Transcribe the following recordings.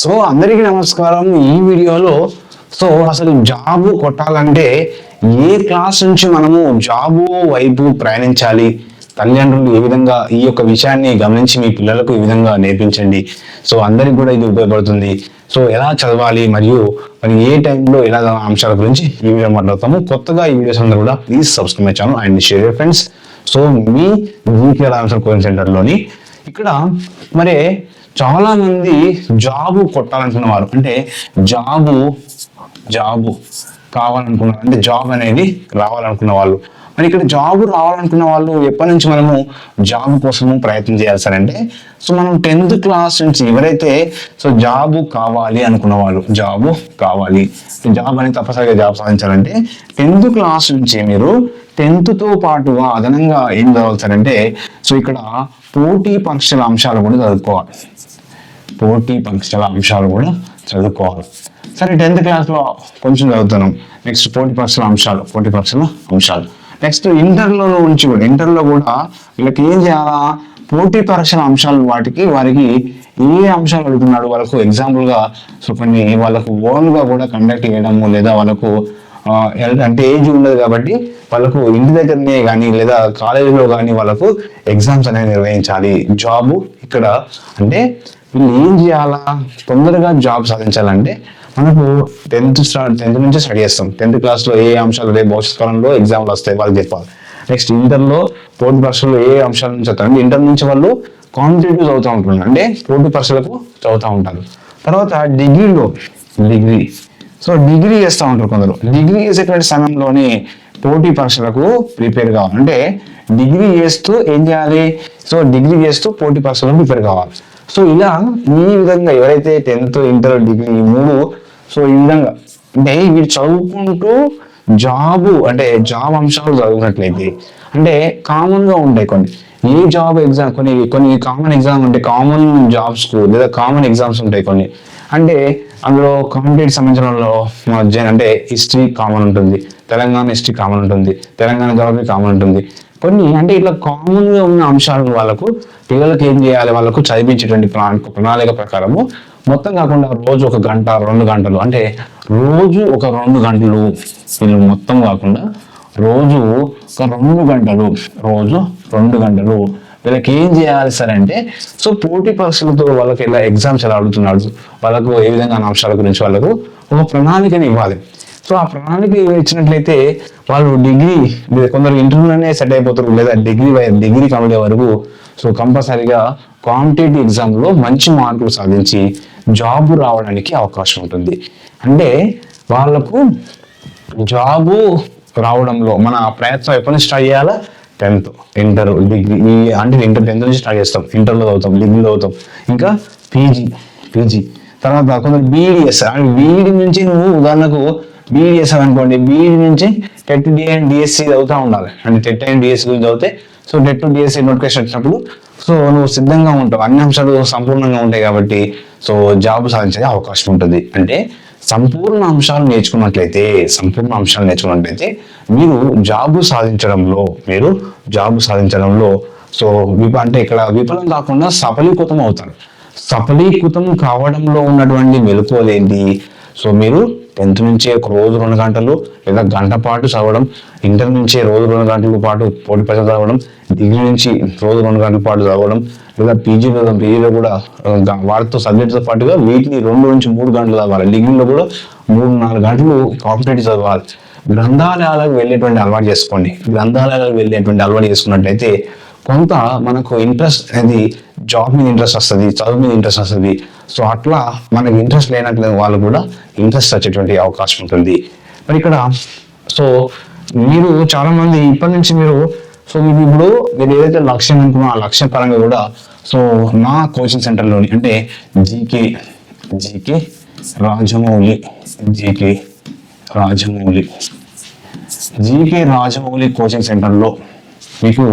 So అందరికీ నమస్కారం. ఈ వీడియోలో సో అసలు జాబు కొట్టాలంటే ఏ క్లాస్ నుంచి మనము జాబు వైపు ప్రయాణించాలి? తల్లిదండ్రులు ఏ విధంగా ఈ యొక్క విషయాన్ని గమనించి మీ పిల్లలకు ఈ విధంగా నేర్పించండి? సో అందరికి కూడా ఇది ఉపయోగపడుతుంది. సో ఎలా చదవాలి? మరియు మరి ఏ టైంలో ఎలా అంశాల గురించి ఈ వీడియో మాట్లాడతాము. కొత్తగా ఈ వీడియోస్ అందరూ కూడా please subscribe channel and share friends so me GK Ramasar coaching సెంటర్లోని ఇక్కడ మరి చాలా మంది జాబు కొట్టాలనుకున్న వారు అంటే జాబు జాబు కావాలనుకున్నారు అంటే జాబ్ అనేది రావాలనుకున్న వాళ్ళు మరి ఇక్కడ జాబ్ రావాలనుకున్న వాళ్ళు ఎప్పటి నుంచి మనము జాబ్ కోసము ప్రయత్నం చేయాలి సార్ అంటే సో మనం టెన్త్ క్లాస్ నుంచి ఎవరైతే సో జాబు కావాలి అనుకున్న వాళ్ళు జాబు కావాలి జాబ్ అనేది తప్పనిసరిగా జాబ్ సాధించాలంటే టెన్త్ క్లాస్ నుంచి మీరు టెన్త్తో పాటు పాటుగా అదనంగా ఏం చదవాలి సార్ అంటే సో ఇక్కడ పోటీ పరీక్షల అంశాలు కూడా చదువుకోవాలి. పోటీ పరీక్షల అంశాలు కూడా చదువుకోవాలి. సరే టెన్త్ క్లాస్లో కొంచెం చదువుతున్నాం నెక్స్ట్ పోటీ పరీక్షల అంశాలు పోటీ పరీక్షల అంశాలు. నెక్స్ట్ ఇంటర్లో ఉంచి కూడా ఇంటర్లో కూడా వీళ్ళకి ఏం చేయాలా? పోటీ పరీక్షల అంశాలు వాటికి వారికి ఏ అంశాలు అడుగుతున్నాడు? వాళ్ళకు ఎగ్జాంపుల్గా సో కొన్ని వాళ్ళకు ఓన్గా కూడా కండక్ట్ చేయడము లేదా వాళ్ళకు అంటే ఏజ్ ఉండదు కాబట్టి వాళ్ళకు ఇంటి దగ్గరనే కానీ లేదా కాలేజీలో కానీ వాళ్ళకు ఎగ్జామ్స్ అనేవి నిర్వహించాలి. జాబు ఇక్కడ అంటే వీళ్ళు ఏం చేయాలా? తొందరగా జాబ్ సాధించాలంటే మనకు టెన్త్ స్టార్ట్ టెన్త్ నుంచి స్టడీ చేస్తాం. టెన్త్ క్లాస్లో ఏ అంశాలు రేపు భవిష్యత్ కాలంలో ఎగ్జామ్లు వస్తాయి వాళ్ళకి చెప్పాలి. నెక్స్ట్ ఇంటర్లో పోటీ పరీక్షలు ఏ అంశాల నుంచి చదువుతారు అంటే ఇంటర్ నుంచి వాళ్ళు కాంపిటేటివ్ చదువుతూ ఉంటున్నారు. అంటే పోటీ పరీక్షలకు చదువుతూ ఉంటారు. తర్వాత డిగ్రీలో డిగ్రీ. సో డిగ్రీ చేస్తూ ఉంటారు కొందరు. డిగ్రీ చేసేటువంటి సమయంలోనే పోటీ పరీక్షలకు ప్రిపేర్ కావాలి. అంటే డిగ్రీ చేస్తూ ఏం చేయాలి? సో డిగ్రీ చేస్తూ పోటీ పరీక్షలకు ప్రిపేర్ కావాలి. సో ఇలా ఈ విధంగా ఎవరైతే టెన్త్ ఇంటర్ డిగ్రీ ఈ మూడు సో ఈ విధంగా అంటే వీరు చదువుకుంటూ జాబు అంటే జాబ్ అంశాలు చదువుకున్నట్లయితే అంటే కామన్గా ఉంటాయి కొన్ని. ఏ జాబ్ ఎగ్జామ్ కొన్ని కొన్ని కామన్ ఎగ్జామ్ అంటే కామన్ జాబ్స్కు లేదా కామన్ ఎగ్జామ్స్ ఉంటాయి కొన్ని. అంటే అందులో కాంపిటేటివ్ సంబంధించినలో అంటే హిస్టరీ కామన్ ఉంటుంది తెలంగాణ హిస్టరీ కామన్ ఉంటుంది తెలంగాణ జాగ్రఫీ కామన్ ఉంటుంది. కొన్ని అంటే ఇట్లా కామన్గా ఉన్న అంశాలను వాళ్ళకు పిల్లలకు ఏం చేయాలి? వాళ్ళకు చదివించేటువంటి ప్రణాళిక ప్రణాళిక ప్రకారము మొత్తం కాకుండా రోజు ఒక గంట రెండు గంటలు అంటే రోజు ఒక రెండు గంటలు వీళ్ళు మొత్తం కాకుండా రోజు ఒక రెండు గంటలు రోజు రెండు గంటలు వీళ్ళకి ఏం చేయాలి సార్ అంటే సో పోటీ పరీక్షలతో వాళ్ళకి ఎలా ఎగ్జామ్స్ ఎలా అడుగుతున్నాడు వాళ్ళకు ఏ విధంగా అంశాల గురించి వాళ్ళకు ఒక ప్రణాళికని ఇవ్వాలి. సో ఆ ప్రణాళిక ఇచ్చినట్లయితే వాళ్ళు డిగ్రీ లేదా కొందరు ఇంటర్వ్యూలోనే సెట్ అయిపోతారు లేదా డిగ్రీ డిగ్రీ కంప్లీట్ వరకు. సో కంపల్సరీగా కాంపిటేటివ్ ఎగ్జామ్లో మంచి మార్కులు సాధించి జాబ్ రావడానికి అవకాశం ఉంటుంది. అంటే వాళ్ళకు జాబు రావడంలో మన ప్రయత్నం ఎప్పటి నుంచి స్టార్ట్ చేయాలా? టెన్త్ ఇంటర్ డిగ్రీ అంటే ఇంటర్ టెన్త్ నుంచి స్టార్ట్ చేస్తాం. ఇంటర్లో చదువుతాం డిగ్రీలో చదువుతాం. ఇంకా పీజీ పీజీ. తర్వాత కొందరు బీడీఎస్ అంటే బీఈడి నుంచి నువ్వు ఉదాహరణకు బీఈడి చేసావు అనుకోండి బీఈడి నుంచి టెట్ డి అండ్ డిఎస్సి చదువుతూ ఉండాలి. అంటే టెట్ అండ్ డిఎస్సి గురించి చదివితే సో టెట్ డిఎస్సి నోటిఫికేషన్ వచ్చినప్పుడు సో నువ్వు సిద్ధంగా ఉంటావు. అన్ని అంశాలు సంపూర్ణంగా ఉంటాయి కాబట్టి సో జాబ్ సాధించే అవకాశం ఉంటుంది. అంటే సంపూర్ణ అంశాలు నేర్చుకున్నట్లయితే సంపూర్ణ అంశాలు నేర్చుకున్నట్లయితే మీరు జాబు సాధించడంలో మీరు జాబు సాధించడంలో సో విప అంటే ఇక్కడ విఫలం కాకుండా సఫలీకృతం అవుతారు. సఫలీకృతం కావడంలో ఉన్నటువంటి మెలకువలు ఏంటి? సో మీరు టెన్త్ నుంచే ఒక రోజు రెండు గంటలు లేదా గంట పాటు చదవడం ఇంటర్ నుంచే రోజు రెండు గంటల పాటు పోటీ పరీక్ష చదవడం డిగ్రీ నుంచి రోజు రెండు గంటల పాటు చదవడం లేదా పీజీలో పీజీలో కూడా ఆ, వాటితో సబ్జెక్ట్తో పాటుగా వీటిని రెండు నుంచి మూడు గంటలు చదవాలి. డిగ్రీలో కూడా మూడు నాలుగు గంటలు కాంపిటేటివ్ చదవాలి. గ్రంథాలయాలకు వెళ్ళేటువంటి అలవాటు చేసుకోండి. గ్రంథాలయాలకు వెళ్ళేటువంటి అలవాటు చేసుకున్నట్టయితే కొంత మనకు ఇంట్రెస్ట్ అనేది జాబ్ మీద ఇంట్రెస్ట్ వస్తుంది చదువు మీద ఇంట్రెస్ట్ వస్తుంది. సో అట్లా మనకి ఇంట్రెస్ట్ లేనట్లేదు వాళ్ళు కూడా ఇంట్రెస్ట్ వచ్చేటువంటి అవకాశం ఉంటుంది. మరి ఇక్కడ సో మీరు చాలామంది ఇప్పటి నుంచి మీరు సో మీకు ఇప్పుడు మీరు ఏదైతే లక్ష్యం అనుకున్నా ఆ లక్ష్యం పరంగా కూడా సో నా కోచింగ్ సెంటర్లోని అంటే GK GK Rajamouli GK Rajamouli GK Rajamouli coaching సెంటర్లో మీకు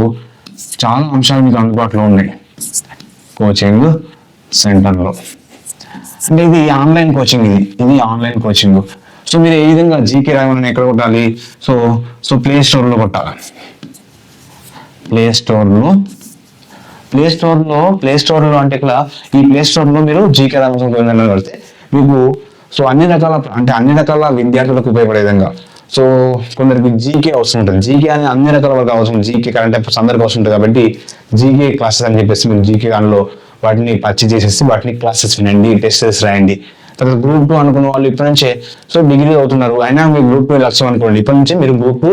చాలా అంశాలు మీకు అందుబాటులో ఉన్నాయి. కోచింగ్ సెంటర్లో అంటే ఇది ఆన్లైన్ కోచింగ్ ఇది. ఇది ఆన్లైన్ కోచింగ్ సో మీరు ఏ విధంగా జీకే రాయమని ఎక్కడ కొట్టాలి? సో సో ప్లే స్టోర్లో కొట్టాలి. ప్లే స్టోర్లో ప్లే స్టోర్లో ప్లే స్టోర్లో అంటే ఇక్కడ ఈ ప్లే స్టోర్లో మీరు జీకే రామకృష్ణ కొడితే మీకు సో అన్ని రకాల అంటే అన్ని రకాల విద్యార్థులకు ఉపయోగపడే విధంగా సో కొందరికి జీకే అవసరం ఉంటుంది జీకే అని అన్ని రకాల వరకు అవసరం జీకే కరెంట్ అఫేర్స్ అందరికి అవసరం ఉంటుంది కాబట్టి జీకే క్లాసెస్ అని చెప్పేసి మీరు జీకే దానిలో వాటిని పర్చేజ్ చేసేసి వాటిని క్లాసెస్ వినండి టెస్టెస్ రాయండి. తర్వాత గ్రూప్ టూ అనుకున్న వాళ్ళు ఇప్పటి నుంచే సో డిగ్రీ అవుతున్నారు అయినా మీరు గ్రూప్ టూ లక్ష్యం అనుకోండి. ఇప్పటి నుంచే మీరు గ్రూప్ టూ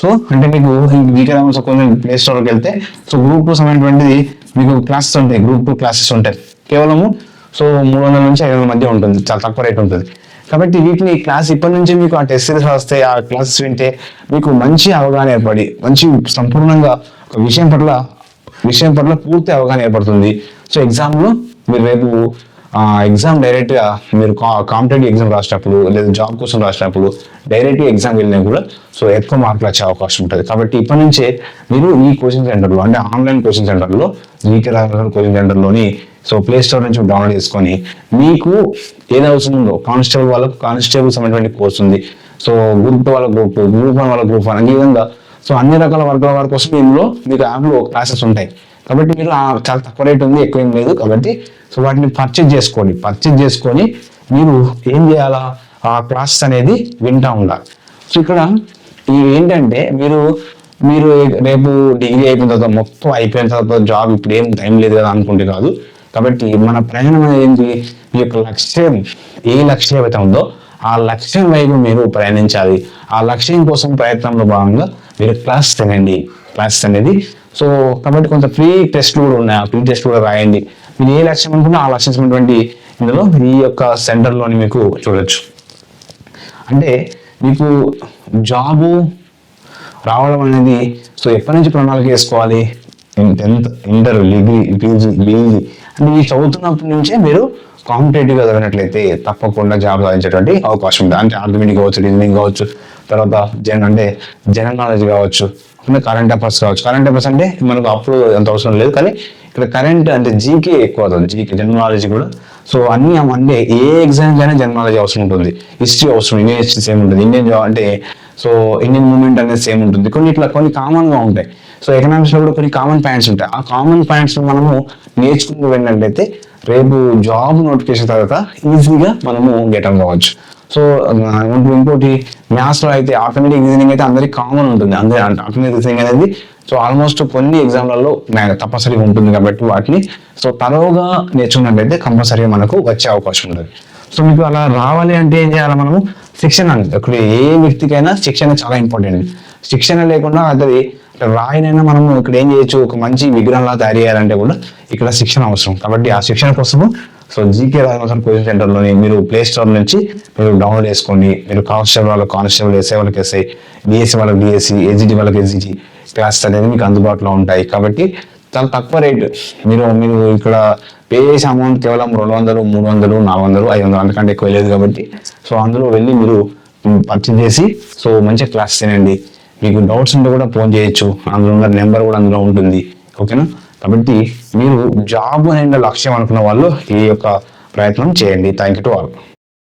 సో అంటే మీకు జీకే రామన్స్ కొంచెం ప్లే స్టోర్కి వెళ్తే సో గ్రూప్ టూ సంబంధించినటువంటిది మీకు క్లాసెస్ ఉంటాయి. గ్రూప్ టూ క్లాసెస్ ఉంటాయి. కేవలము సో మూడు వందల నుంచి ఐదు వందల మధ్య ఉంటుంది. చాలా తక్కువ రేట్ ఉంటుంది. కాబట్టి వీటిని క్లాస్ ఇప్పటి నుంచి మీకు ఆ టెస్ట్ సిరీస్ వస్తే ఆ క్లాసెస్ వింటే మీకు మంచి అవగాహన ఏర్పడి మంచి సంపూర్ణంగా ఒక విషయం పట్ల విషయం పట్ల పూర్తి అవగాహన ఏర్పడుతుంది. సో ఎగ్జామ్లో మీరు రేపు ఎగ్జామ్ డైరెక్ట్గా మీరు కాంపిటేటివ్ ఎగ్జామ్ రాసేటప్పుడు లేదా జాబ్ కోసం రాసేటప్పుడు డైరెక్ట్గా ఎగ్జామ్ వెళ్ళినా కూడా సో ఎక్కువ మార్కులు వచ్చే అవకాశం ఉంటుంది. కాబట్టి ఇప్పటి నుంచే మీరు ఈ కోచింగ్ సెంటర్లో అంటే ఆన్లైన్ కోచింగ్ సెంటర్లో జీకే రాఘవన్ కోచింగ్ సెంటర్లోని సో ప్లే స్టోర్ నుంచి డౌన్లోడ్ చేసుకొని మీకు ఏది అవసరం ఉందో కానిస్టేబుల్ వాళ్ళకు కానిస్టేబుల్ సంబంధించిన కోర్స్ ఉంది. సో గ్రూప్ వాళ్ళ గ్రూప్ గ్రూప్ వన్ వాళ్ళ గ్రూప్ వన్ ఈ విధంగా. సో అన్ని రకాల వర్గాల వారి కోసం ఇందులో మీకు యాప్లో క్లాసెస్ ఉంటాయి. కాబట్టి మీరు చాలా తక్కువ రేట్ ఉంది ఎక్కువ ఏం లేదు కాబట్టి సో వాటిని పర్చేజ్ చేసుకోండి పర్చేజ్ చేసుకొని మీరు ఏం చేయాలా? ఆ క్లాసెస్ అనేది వింటా ఉండాలి. సో ఇక్కడ ఈ ఏంటంటే మీరు మీరు రేపు డిగ్రీ అయిపోయిన తర్వాత మొత్తం అయిపోయిన తర్వాత జాబ్ ఇప్పుడు ఏం టైం లేదు కదా అనుకుంటే కాదు. కాబట్టి మన ప్రయాణం అనేది ఏంటి? మీ యొక్క లక్ష్యం ఏ లక్ష్యం అయితే ఉందో ఆ లక్ష్యం వైపు మీరు ప్రయాణించాలి. ఆ లక్ష్యం కోసం ప్రయత్నంలో భాగంగా మీరు క్లాస్ తినండి. క్లాస్ అనేది సో కాబట్టి కొంత ఫ్రీ టెస్ట్ కూడా ఉన్నాయి. ఆ ఫ్రీ టెస్ట్ కూడా రాయండి. మీరు ఏ లక్ష్యం అనుకున్నా ఆ లక్ష్యం సంబంధించినటువంటి ఇందులో ఈ యొక్క సెంటర్లోని మీకు చూడొచ్చు. అంటే మీకు జాబు రావడం అనేది సో ఎప్పటి నుంచి ప్రణాళిక వేసుకోవాలి? Tenth inter degree PG BG అంటే ఈ చదువుతున్నప్పటి నుంచే మీరు కాంపిటేటివ్గా చదివినట్లయితే తప్పకుండా జాబ్ సాధించేటువంటి అవకాశం ఉంది. అంటే ఆర్థమెటిక్ కావచ్చు రీజనింగ్ కావచ్చు తర్వాత జన్ అంటే జనరల్ నాలెడ్జ్ కావచ్చు కరెంట్ అఫైర్స్ కావచ్చు. కరెంట్ అఫైర్స్ అంటే మనకు అప్పుడు అంత అవసరం లేదు. కానీ ఇక్కడ కరెంట్ అంటే జీకే ఎక్కువ అవుతుంది. జీకే జనరల్ నాలెడ్జ్ కూడా. సో అన్ని అంటే ఏ ఎగ్జామ్స్ అయినా జనరల్ నాలెడ్జ్ అవసరం ఉంటుంది. హిస్టరీ అవసరం ఇండియన్ హిస్టరీ సేమ్ ఉంటుంది. ఇండియన్ జాబ్ అంటే సో ఇండియన్ మూమెంట్ అనేది సేమ్ ఉంటుంది. కొన్ని ఇట్లా కొన్ని కామన్గా ఉంటాయి. సో ఎకనామిక్స్లో కూడా కొన్ని కామన్ పాయింట్స్ ఉంటాయి. ఆ కామన్ పాయింట్స్ మనము నేర్చుకుంటూ వెళ్ళినట్లయితే రేపు జాబ్ నోటిఫికేషన్ తర్వాత ఈజీగా మనము గెట్ ఆన్ కావచ్చు. సో ఇంకోటి మ్యాథ్స్లో అయితే ఆటోమేటిక్ రీజనింగ్ అయితే అందరికి కామన్ ఉంటుంది. అందరి ఆటోమేటిక్ రీజనింగ్ అనేది సో ఆల్మోస్ట్ కొన్ని ఎగ్జామ్లలో తప్పనిసరిగా ఉంటుంది కాబట్టి వాటిని సో తరోగా నేర్చుకున్నట్లయితే కంపల్సరీగా మనకు వచ్చే అవకాశం ఉంటుంది. సో మీకు అలా రావాలి అంటే ఏం చేయాలి మనము? శిక్షణ అనేది ఇప్పుడు ఏ వ్యక్తికైనా శిక్షణ చాలా ఇంపార్టెంట్. శిక్షణ లేకుండా అది రాయినైనా మనము ఇక్కడ ఏం చేయొచ్చు? ఒక మంచి విగ్రహంలా తయారు చేయాలంటే కూడా ఇక్కడ శిక్షణ అవసరం. కాబట్టి ఆ శిక్షణ కోసము సో జీకే రాజమోహన్ కోచింగ్ సెంటర్లోని మీరు ప్లే స్టోర్ నుంచి మీరు డౌన్లోడ్ చేసుకోండి మీరు కానిస్టేబుల్ వాళ్ళకి కానిస్టేబుల్ ఎస్ఐ వాళ్ళకి ఎస్ఐ డిఎస్సి వాళ్ళకి డిఎస్సి ఏజీటీ వాళ్ళకి ఎజిటి క్లాసెస్ అనేది మీకు అందుబాటులో ఉంటాయి. కాబట్టి చాలా తక్కువ రేట్ మీరు మీరు ఇక్కడ పే చేసే అమౌంట్ కేవలం రెండు వందలు మూడు వందలు నాలుగు వందలు ఐదు వందలు అంతకంటే ఎక్కువ లేదు కాబట్టి సో అందులో వెళ్ళి మీరు పర్చేజ్ చేసి సో మంచి క్లాస్ తినండి. మీకు డౌట్స్ ఉంటే కూడా ఫోన్ చేయొచ్చు. అందులో ఉన్న నెంబర్ కూడా అందులో ఉంటుంది. ఓకేనా కాబట్టి మీరు జాబ్ అనే లక్ష్యం అనుకున్న వాళ్ళు ఈ యొక్క ప్రయత్నం చేయండి. Thank you to all